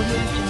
removed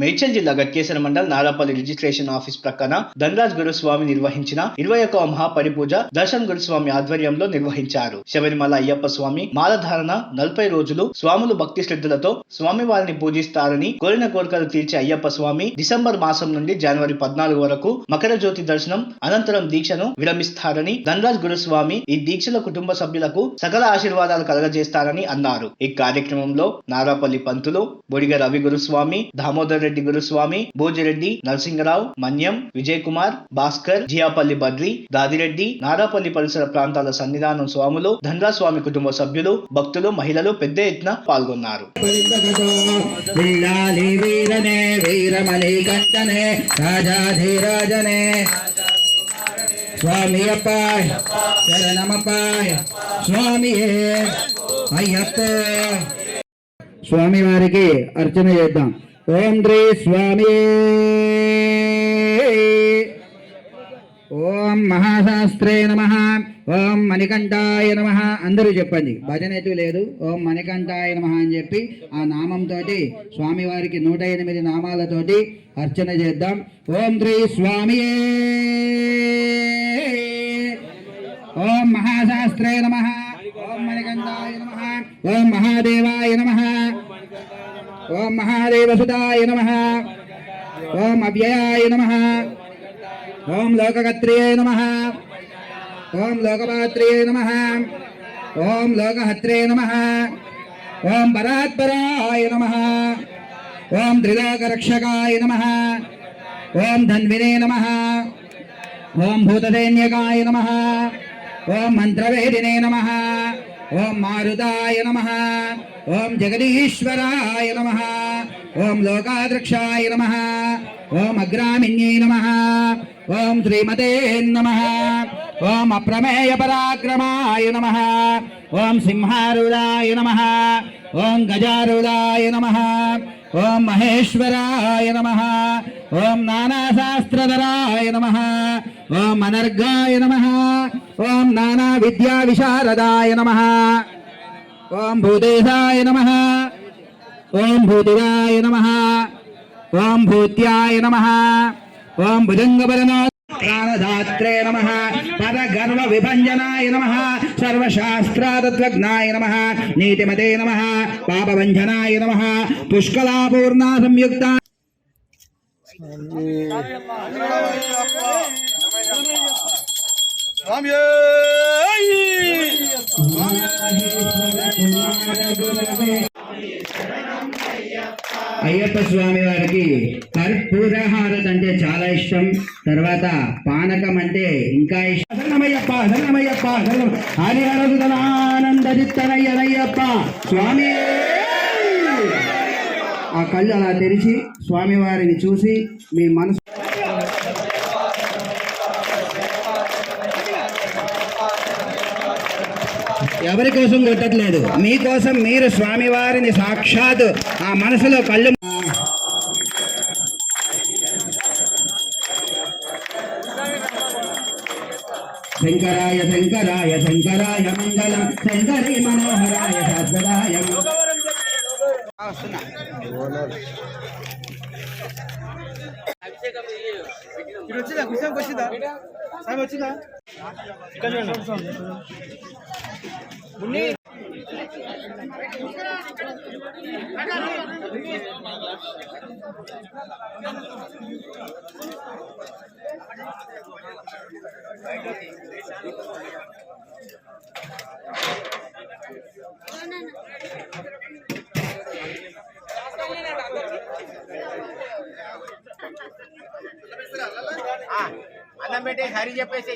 Medchal జిల్లా Ghatkesar mandal Narapalli registration office ప్రక్కన ధనరాజ్ గురుస్వామి నిర్వహించిన ఇరవై ఒక మహాపరిపూజ దర్శన్ గురుస్వామి ఆధ్వర్యంలో నిర్వహించారు. శబరిమల అయ్యప్ప స్వామి మాలధారణ నలభై రోజులు స్వాములు భక్తి శ్రద్ధలతో స్వామి వారిని పూజిస్తారని కోరిన కోరికలు తీర్చే అయ్యప్ప స్వామి డిసెంబర్ మాసం నుండి జనవరి పద్నాలుగు వరకు మకర జ్యోతి దర్శనం అనంతరం దీక్షను విరమిస్తారని ధనరాజ్ గురుస్వామి ఈ దీక్షల కుటుంబ సభ్యులకు సకల ఆశీర్వాదాలు కలగజేస్తారని అన్నారు. ఈ కార్యక్రమంలో నారాపల్లి పంతులు బొడిగ రవి గురుస్వామి దామోదర్ రెడ్డి గురుస్వామి భోజిరెడ్డి నరసింగరావు మన్యం విజయ్ కుమార్ భాస్కర్ జియాపల్లి బద్రి దాదిరెడ్డి నారాపల్లి పరిసర ప్రాంతాల సన్నిధానం స్వాములు ధన్రా స్వామి కుటుంబ సభ్యులు భక్తులు మహిళలు పెద్ద ఎత్తున పాల్గొన్నారు. స్వామి అప్పాయ్ శరణమప్పాయ్ స్వామియే అయ్యప్ప. స్వామి వారికి అర్చన చేద్దాం. ఓం శ్రీ స్వామి. ఓం మహాశాస్త్రే నమ. ఓం మణికంఠాయ నమ అందరూ చెప్పండి. భజన ఎటు లేదు. ఓం మణికంఠాయ నమ అని చెప్పి ఆ నామంతో స్వామివారికి నూట ఎనిమిది నామాలతోటి అర్చన చేద్దాం. ఓం శ్రీ స్వామి. ఓం మహాశాస్త్రే నమ. ఓం మణికంఠాయ నమ. ఓం మహాదేవాయ నమ. ఓం మహాదేవసుదాయ నమ. ఓం అవ్యయాయ నమ. ఓం లోకకత్రియే నమ. ఓం లోకపాత్రియే నమ. ఓం లోకహత్రే నమ. ఓం పరాత్పరాయ నమ. ఓం త్రిలోకరక్షకాయ నమ. ఓం ధన్వినే నమ. ఓం భూతసైన్యకాయ నమ. ఓం మంత్రవేదినే నమ. ఓం మారుతాయ నమ ఓం జగదీశ్వరాయ నమ ఓం లోకాద్రక్షాయ నమ ఓం అగ్రామిణ్యై నమ ఓం శ్రీమతే నమ ఓం అప్రమేయ పరాక్రమాయ నమ ఓం సింహారుడాయ నమ ఓం గజారుడాయ నమ ఓం మహేశ్వరాయ నమ ఓం నానాశాస్త్రధరాయ నమ ఓం అనర్గాయ నమ ఓం నానా విద్యా విశారదాయ నమ. ఓం భూతేశాయ నమ. ఓం భూతిరాయ నమ. ఓం భూత్యాయ నమ. ఓం భుజంగబలనా ప్రాణదాత్రే నమ. పరగర్వ విభంజనాయ నమ. సర్వశాస్త్రాతత్వజ్ఞాయ నమ. నీతిమతే నమ. పాపభంజనాయ నమ. పుష్కలాపూర్ణ సంయుక్త అయ్యప్ప స్వామి వారికి కర్పూరహారత అంటే చాలా ఇష్టం. తర్వాత పానకం అంటే ఇంకా ఇష్టం. శరణమయ్యప్ప శరణమయ్యప్ప శరణం స్వామి! ఆ కళ్ళు అలా తెరిచి స్వామివారిని చూసి మీ మనసు ఎవరి కోసం కొట్టట్లేదు? మీకోసం మీరు స్వామివారిని సాక్షాత్ ఆ మనసులో కళ్ళు శంకరాయ శంకరాయ శంకరాయ మంగళం. శంకరి మనోహరాయ శాశ్వతాయ. వచ్చిందా? కృష్ణకి వచ్చిందా? సామి వచ్చిందా అన్నం పెట్టి హరి చెప్పేసి